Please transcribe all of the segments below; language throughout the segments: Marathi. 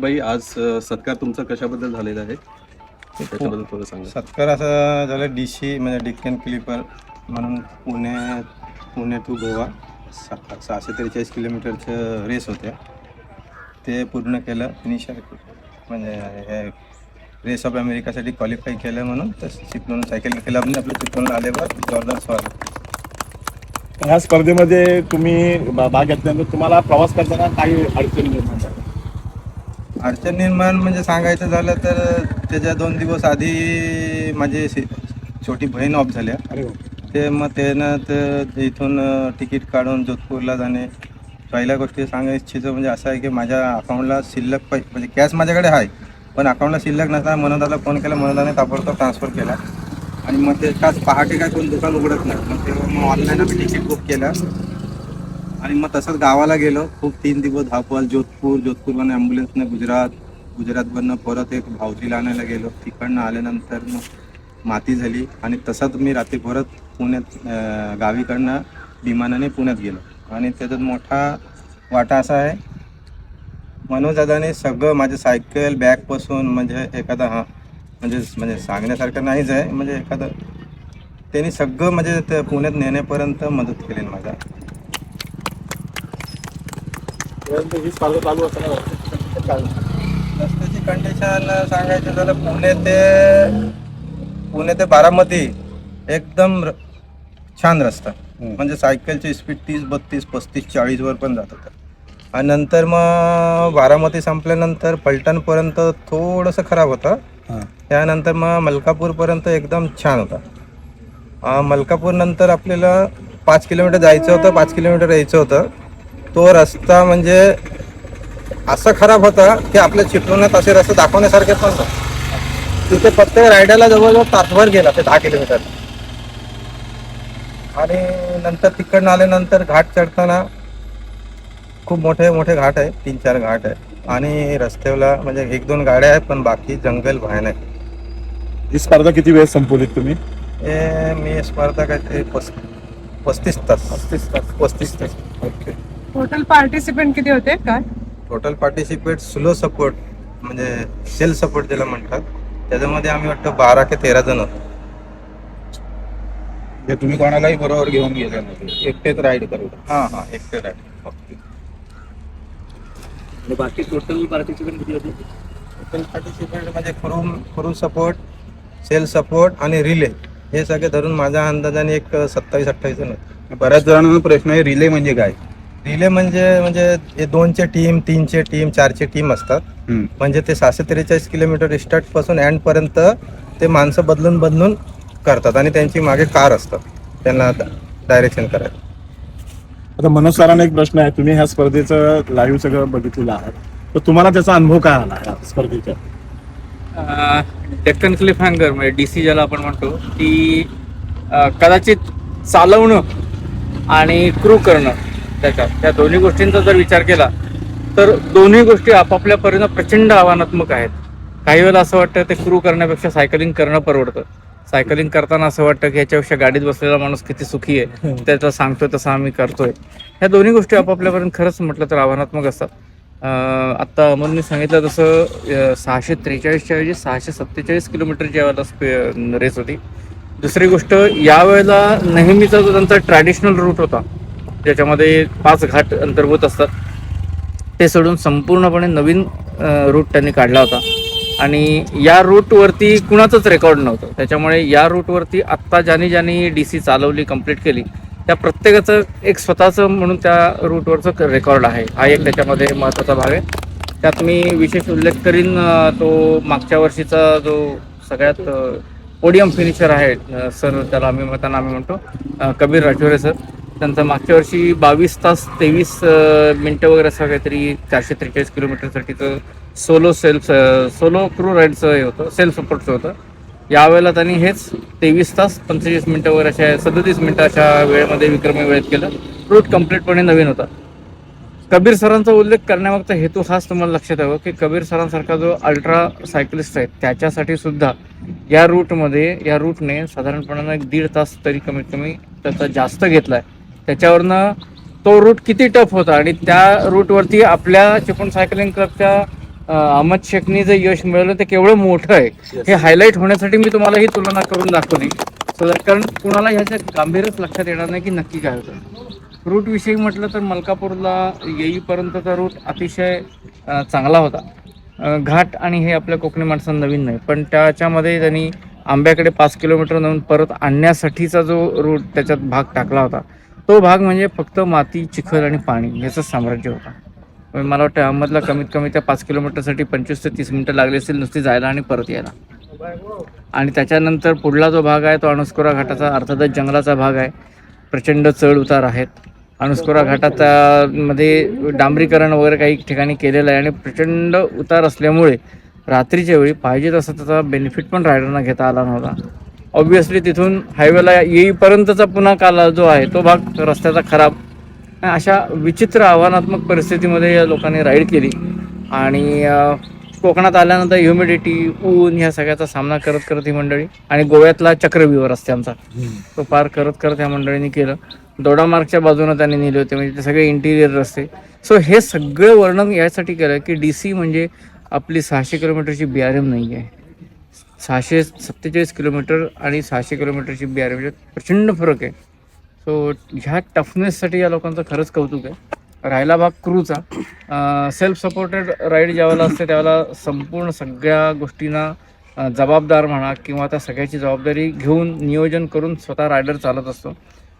भाई आज सत्कार तुमचा कशाबद्दल झालेला आहे? त्याच्याबद्दल थोडं सांगा. सत्कार असा झाला डी सी म्हणजे डिक्कन क्लिपर म्हणून पुणे पुणे टू गोवा सा सहाशे त्रेचाळीस किलोमीटरचं रेस होत्या. ते पूर्ण केलं फिनिशर म्हणजे हे रेस ऑफ अमेरिकासाठी क्वालिफाय केलं म्हणून तर चिपळूण सायकलिंग क्लबने आपलं चिपळूण आल्यावर जोरदार स्वागत. ह्या स्पर्धेमध्ये तुम्ही भाग घेतल्यानंतर तुम्हाला प्रवास करताना काही अडचणी निर्माण झाल्या अडचण निर्माण म्हणजे सांगायचं झालं तर त्याच्या दोन दिवस आधी माझी शे- छोटी बहीण ऑफ झाल्या अरे. ते मग त्यानं तर इथून तिकीट काढून जोधपूरला जाणे. पहिल्या गोष्टी सांगायची इच्छितो म्हणजे असं आहे की माझ्या अकाउंटला शिल्लक पै म्हणजे कॅश माझ्याकडे आहे पण अकाउंटला शिल्लक नसताना मनोदाला फोन केला मनोदाने ताबडतोब ट्रान्सफर केला. आणि मग ते काच पहाटे काय कोण दुकान उघडत नाही. मग तेव्हा मग ऑनलाईन आम्ही तिकीट बुक केलं. आणि मग तसंच गावाला गेलो. खूप तीन दिवस धापवाल जोधपूर जोधपूरवरून ॲम्ब्युलन्सने गुजरात गुजरातवरनं परत एक भावजीला आणायला गेलो. तिकडनं आल्यानंतर मग माती झाली आणि तसंच मी रात्री परत पुण्यात गावीकडनं विमानाने पुण्यात गेलो. आणि त्याच्यात मोठा वाटा असा आहे मनोजदाने सगळं माझं सायकल बॅगपासून म्हणजे एखादा हा म्हणजे म्हणजे सांगण्यासारखं नाहीच आहे. म्हणजे एखादं त्यांनी सगळं म्हणजे ते पुण्यात नेण्यापर्यंत मदत केली माझा ही स्पर्धा चालू असताना रस्त्याची कंडिशन सांगायचं झालं पुणे ते पुणे ते बारामती एकदम छान रस्ता. म्हणजे सायकलची स्पीड तीस बत्तीस पस्तीस चाळीसवर पण जात होतं आणि नंतर मग बारामती संपल्यानंतर पलटणपर्यंत थोडंसं खराब होतं. त्यानंतर मग मलकापूरपर्यंत एकदम छान होता. मलकापूर नंतर आपल्याला पाच किलोमीटर जायचं होतं पाच किलोमीटर यायचं होतं. तो रस्ता म्हणजे असं खराब होता की आपल्या चिपळूणात असे रस्ते दाखवण्यासारखे पण. तिथे प्रत्येक रायडरला जवळजवळ तासभर गेला ते दहा किलोमीटर. आणि नंतर तिकडनं आल्यानंतर घाट चढताना खूप मोठे मोठे घाट आहे तीन चार घाट आहे. आणि रस्त्याला म्हणजे एक दोन गाड्या आहेत पण बाकी जंगल भयानक ही स्पर्धा किती वेळ संपवलीत तुम्ही? हे मी स्पर्धा काय ते पस पस्तीस तास. पस्तीस तास. पस्तीस तास. ओके. टोटल पार्टिसिपेंट किती होते? काय? टोटल पार्टिसिपेट स्लो सपोर्ट म्हणजे सेल सपोर्ट ज्याला म्हणतात त्याच्यामध्ये आम्ही वाटतं बारा ते तेरा जण होतो म्हणजे तुम्ही कोणालाही बरोबर घेऊन गेले नाही. एकटेच राईड करू. हां हां एकटे राईट बाकी टोटल पार्टिसिपेंट किती होते? टोटल पार्टिसिपेट म्हणजे crew crew support self support आणि रिले हे सगळे धरून माझ्या अंदाजाने एक सत्तावीस अठ्ठावीस जण होते. बऱ्याच जणांना प्रश्न आहे रिले म्हणजे काय? रिले म्हणजे म्हणजे हे दोनचे टीम तीनचे टीम चारचे टीम असतात. हम्म. म्हणजे ते सहाशे त्रेचाळीस किलोमीटर स्टार्टपासून एंड पर्यंत ते माणसं बदलून बदलून करतात आणि त्यांची मागे कार असतात. त्यांना डायरेक्शन करायला. आता मनोज सरांना एक प्रश्न आहे. तुम्ही ह्या स्पर्धेचं लाईव्ह सगळं बघितलेलं आहात तर तुम्हाला त्याचा अनुभव काय आला या स्पर्धेच्या डेक्कन क्लिफ हँगर म्हणजे डी सी ज्याला आपण म्हणतो ती अं, कदाचित चालवणं आणि क्रू करणं त्याच्यात त्या दोन्ही गोष्टींचा जर विचार केला तर दोन्ही गोष्टी आपापल्या परीनं प्रचंड आव्हानात्मक आहेत. काही वेळेला असं वाटतं ते क्रू करण्यापेक्षा सायकलिंग करणं परवडतं. सायकलिंग करताना असं वाटतं की याच्यापेक्षा गाडीत बसलेला माणूस किती सुखी आहे त्याचा सांगतोय तसं आम्ही करतोय. ह्या दोन्ही गोष्टी आपापल्यापर्यंत खरंच म्हटलं तर आव्हानात्मक असतात. आत्ता अमरने सांगितलं तसं सहाशे त्रेचाळीसच्या ऐवजी सहाशे सत्तेचाळीस किलोमीटरच्या वेळेला स्पे रेस होती. दुसरी गोष्ट यावेळेला नेहमीचा जो त्यांचा ट्रॅडिशनल रूट होता ज्याच्यामध्ये पाच घाट अंतर्भूत असतात. ते सोडून संपूर्णपणे नवीन रूट त्यांनी काढला होता. आणि या रूटवरती कुणाचंच रेकॉर्ड नव्हतं. त्याच्यामुळे या रूटवरती आत्ता ज्यानी ज्यानी डी सी चालवली कंप्लीट केली त्या प्रत्येकाचं एक स्वतःचं म्हणून त्या रूटवरचं रेकॉर्ड आहे. हा एक त्याच्यामध्ये महत्त्वाचा भाग आहे. त्यात मी विशेष उल्लेख करीन तो मागच्या वर्षीचा जो सगळ्यात पोडियम फिनिशर आहे सर त्याला आम्ही त्यांना आम्ही म्हणतो कबीर राठोरे सर त्यांचं मागच्या वर्षी बावीस तास तेवीस मिनटं वगैरे असं काहीतरी चारशे त्रेचाळीस किलोमीटरसाठीचं सोलो सेल्फ सोलो क्रू राईडचं हे होतं सेल्फ सपोर्टचं होतं. यावेळेला त्यांनी हेच तेवीस तास पंचेचाळीस मिनटं वगैरे अशा सदतीस मिनटं अशा वेळेमध्ये विक्रमी वेळेत केलं. रूट कम्प्लीटपणे नवीन होता. कबीर सरांचा उल्लेख करण्यामागचा हेतू हाच तुम्हाला लक्षात यावं की कबीर सरांसारखा जो अल्ट्रा सायकलिस्ट आहे त्याच्यासाठी सुद्धा या रूटमध्ये या रूटने साधारणपणानं एक दीड तास तरी कमीत कमी त्याचा जास्त घेतला आहे त्याच्यावरनं तो रूट किती टफ होता आणि त्या रूटवरती आपल्या चिपळूण सायकलिंग क्लबच्या अहमद शेखनी जे यश मिळवलं ते केवढं मोठं आहे. हे हायलाईट होण्यासाठी मी तुम्हाला ही तुलना करून दाखवली. That- कारण कुणाला ह्याचं गांभीर्यच लक्षात येणार नाही की नक्की काय होतं. रूट विषयी म्हटलं तर मलकापूरला येईपर्यंतचा रूट अतिशय चांगला होता. घाट आणि हे आपल्या कोकणी माणसांना नवीन नाही. पण त्याच्यामध्ये त्यांनी आंब्याकडे पाच किलोमीटर नेऊन परत आणण्यासाठीचा जो रूट त्याच्यात भाग टाकला होता. तो भाग म्हणजे फक्त माती चिखल आणि पाणी याचं साम्राज्य होता. मला वाटतं अहमदला कमीत कमी त्या पाच किलोमीटरसाठी पंचवीस ते तीस मिनटं लागली असतील नुसती जायला आणि परत यायला. आणि त्याच्यानंतर पुढला जो भाग आहे तो अणुस्कोरा घाटाचा अर्थातच जंगलाचा भाग आहे. प्रचंड चढ उतार आहेत. अणुस्कोरा घाटाचा मध्ये डांबरीकरण वगैरे काही ठिकाणी केलेलं आहे आणि प्रचंड उतार असल्यामुळे रात्रीच्या वेळी पाहिजे तसा त्याचा बेनिफिट पण रायडरना घेता आला नव्हता. ऑब्वियसली तिथून हायवेला येईपर्यंतचा पुन्हा काला जो आहे तो भाग रस्त्याचा खराब. अशा विचित्र आव्हानात्मक परिस्थितीमध्ये या लोकांनी राईड केली. आणि कोकणात आल्यानंतर ह्युमिडिटी ऊन ह्या सगळ्याचा सामना करत करत ही मंडळी आणि गोव्यातला चक्रव्यूह रस्ते आमचा तो पार करत करत ह्या मंडळींनी केलं. दोडामार्गच्या बाजूनं त्यांनी नेले होते म्हणजे ते सगळे इंटिरियर रस्ते. सो हे सगळं वर्णन यासाठी केलं की डी सी म्हणजे आपली सहाशे किलोमीटरची बी आर एम नाही आहे सहाशे सत्तेचाळीस किलोमीटर आणि सहाशे किलोमीटरची बी आर म्हणजे प्रचंड फरक आहे. सो ह्या टफनेससाठी या लोकांचं खरंच कौतुक आहे. राहिला भाग क्रूचा. सेल्फ सपोर्टेड राईड ज्यावेळेला असते त्यावेळेला संपूर्ण सगळ्या गोष्टींना जबाबदार म्हणा किंवा त्या सगळ्याची जबाबदारी घेऊन नियोजन करून स्वतः रायडर चालत असतो.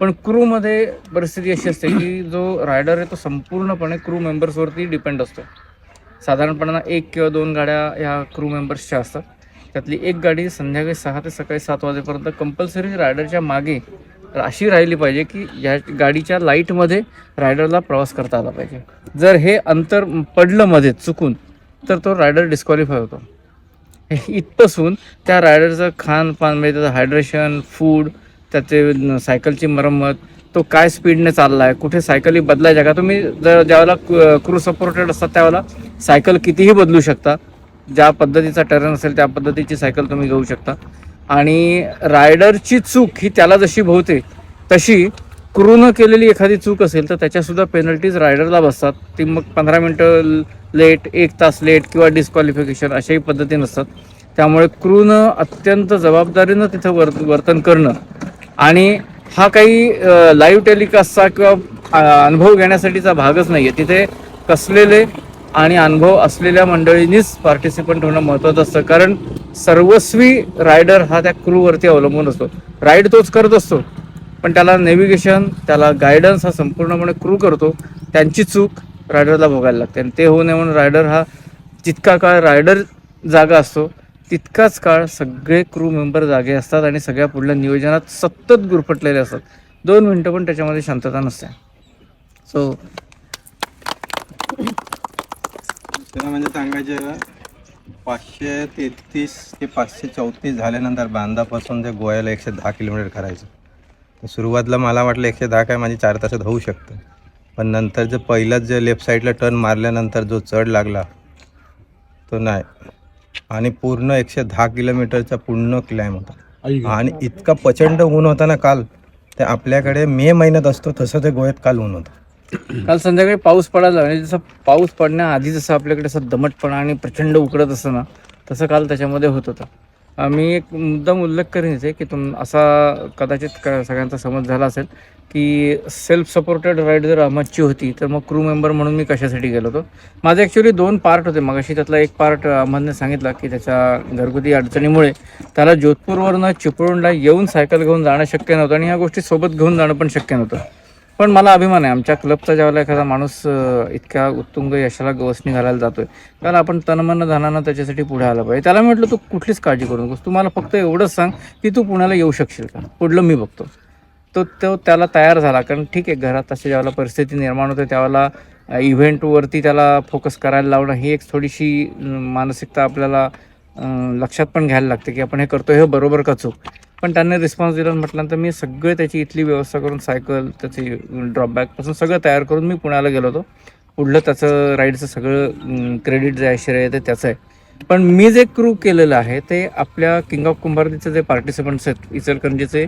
पण क्रूमध्ये परिस्थिती अशी असते की जो रायडर आहे तो संपूर्णपणे क्रू मेंबर्सवरती डिपेंड असतो. साधारणपणे एक किंवा दोन गाड्या ह्या क्रू मेंबर्सच्या असतात. त्यातली एक गाडी संध्याकाळी सहा ते सकाळी सात वाजेपर्यंत कंपल्सरी रायडरच्या मागे अशी राहिली पाहिजे की या गाडीच्या लाईटमध्ये रायडरला प्रवास करता आला पाहिजे. जर हे अंतर पडलं मध्ये चुकून तर तो रायडर डिस्क्वालिफाय होतो. इथपासून त्या रायडरचं खानपान म्हणजे त्याचं हायड्रेशन फूड त्याचे सायकलची मरम्मत तो काय स्पीडने चालला आहे कुठे सायकली बदलायच्या का? तुम्ही जर ज्यावेळेला क्रू सपोर्टेड असतात त्यावेळेला सायकल कितीही बदलू शकता ज्या पद्धतीचा टर्न असेल त्या पद्धतीची सायकल तुम्ही घेऊ शकता. आणि रायडरची चूक ही त्याला जशी भोवते तशी क्रूनं केलेली एखादी चूक असेल तर त्याच्यासुद्धा पेनल्टीज रायडरला बसतात. ती मग पंधरा मिनटं लेट एक तास लेट किंवा डिस्क्वालिफिकेशन अशाही पद्धती नसतात त्यामुळे क्रूनं अत्यंत जबाबदारीनं तिथं वर्त वर्तन करणं आणि हा काही लाईव्ह टेलिकास्टचा किंवा अनुभव घेण्यासाठीचा भागच नाही आहे तिथे कसलेले आणि अनुभव असलेल्या मंडळींनीच पार्टिसिपंट होणं महत्त्वाचं असतं. कारण सर्वस्वी रायडर हा त्या क्रूवरती अवलंबून असतो. राईड तोच करत असतो. पण त्याला नेव्हिगेशन त्याला गायडन्स हा संपूर्णपणे क्रू करतो. त्यांची चूक रायडरला भोगायला लागते. आणि ते होऊ नये म्हणून रायडर हा जितका काळ रायडर जागा असतो तितकाच काळ सगळे क्रू मेंबर जागे असतात आणि सगळ्या पुढल्या नियोजनात सतत गुरफटलेले असतात. दोन मिनटं पण त्याच्यामध्ये शांतता नसते. सो त्याला म्हणजे सांगायचं पाचशे तेहतीस ते पाचशे चौतीस झाल्यानंतर बांधापासून ते गोव्याला एकशे दहा किलोमीटर करायचं. तर सुरुवातीला मला वाटलं एकशे दहा काय माझी चार तासात होऊ शकतं. पण नंतर जे पहिलाच जे लेफ्ट साईडला टर्न मारल्यानंतर जो चढ लागला तो नाही. आणि पूर्ण एकशे दहा किलोमीटरचा पूर्ण क्लाइम होता. आणि इतका प्रचंड ऊन होता ना काल ते आपल्याकडे मे महिन्यात असतो तसं ते गोव्यात काल ऊन होतं. काल संध्याकाळी पाऊस पडायला म्हणजे जसं पाऊस पडण्याआधी जसं आपल्याकडे असं दमटपणा आणि प्रचंड उकडत असतं ना तसं काल त्याच्यामध्ये होत होतं. मी एक मुद्दाम उल्लेख करीन इथे की तुम असा कदाचित सगळ्यांचा समज झाला असेल की सेल्फ सपोर्टेड राईड जर अहमदची होती तर मग क्रू मेंबर म्हणून मी कशासाठी गेलो होतो? माझे ॲक्च्युली दोन पार्ट होते. मगाशी त्यातला एक पार्ट अहमदने सांगितला की त्याच्या घरगुती अडचणीमुळे त्याला जोधपूरवरनं चिपळूणला येऊन सायकल घेऊन जाणं शक्य नव्हतं आणि ह्या गोष्टी सोबत घेऊन जाणं पण शक्य नव्हतं. पण मला अभिमान आहे. आमच्या क्लबचा ज्यावेळेला एखादा माणूस इतक्या उत्तुंग यशाला गवसणी घालायला जातोय त्याला आपण तनमन धनानं त्याच्यासाठी पुढे आलं पाहिजे. त्याला म्हटलं तू कुठलीच काळजी करू नकोस. तू मला फक्त एवढंच सांग की तू पुण्याला येऊ शकशील का? पुढलं मी बघतो. तो तो त्याला तयार झाला. कारण ठीक आहे घरात तशी ज्यावेळेला परिस्थिती निर्माण होते त्यावेळेला इव्हेंटवरती त्याला फोकस करायला लावणं ही एक थोडीशी मानसिकता आपल्याला लक्षात पण घ्यायला लागते की आपण हे करतो हे बरोबर का चूक? पण त्यांनी रिस्पॉन्स दिला म्हटल्यानंतर मी सगळे त्याची इथली व्यवस्था करून सायकल त्याची ड्रॉपबॅकपासून सगळं तयार करून मी पुण्याला गेलो होतो. पुढलं त्याचं राईडचं सगळं क्रेडिट जे आहे श्रेय ते त्याचं आहे. पण मी जे क्रू केलेलं आहे ते आपल्या किंग ऑफ कुंभारतीचे जे पार्टिसिपंट्स आहेत इचलकरंजीचे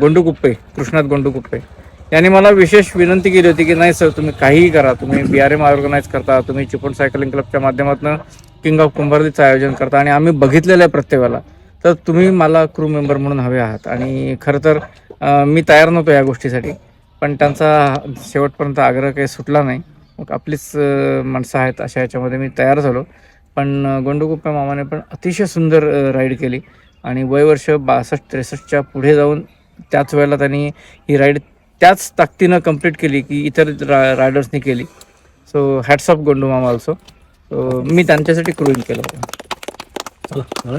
गोंडूकुप्पे कृष्णात गोंडूकुप्पे यांनी मला विशेष विनंती केली होती की नाही सर तुम्ही काहीही करा. तुम्ही बी आर एम ऑर्गनाईज करता तुम्ही चिपण सायकलिंग क्लबच्या माध्यमातून किंग ऑफ कुंभारतीचं आयोजन करता. आणि आम्ही बघितलेलं आहे प्रत्येकाला. तर तुम्ही मला क्रू मेंबर म्हणून हवे आहात. आणि खरं तर मी तयार नव्हतो या गोष्टीसाठी. पण त्यांचा शेवटपर्यंत आग्रह काही सुटला नाही. मग आपलीच माणसं आहेत अशा याच्यामध्ये मी तयार झालो. पण अं, मामाने पण अतिशय सुंदर राईड केली. आणि वयवर्ष बासष्ट त्रेसष्टच्या पुढे जाऊन त्याच वेळेला त्यांनी ही राईड त्याच ताकदीनं कंप्लीट केली की इतर रा रायडर्सनी केली. सो हॅट्स ऑफ गोंडू मामा ऑल्सो सो मी त्यांच्यासाठी क्रूईंग केलं होतं.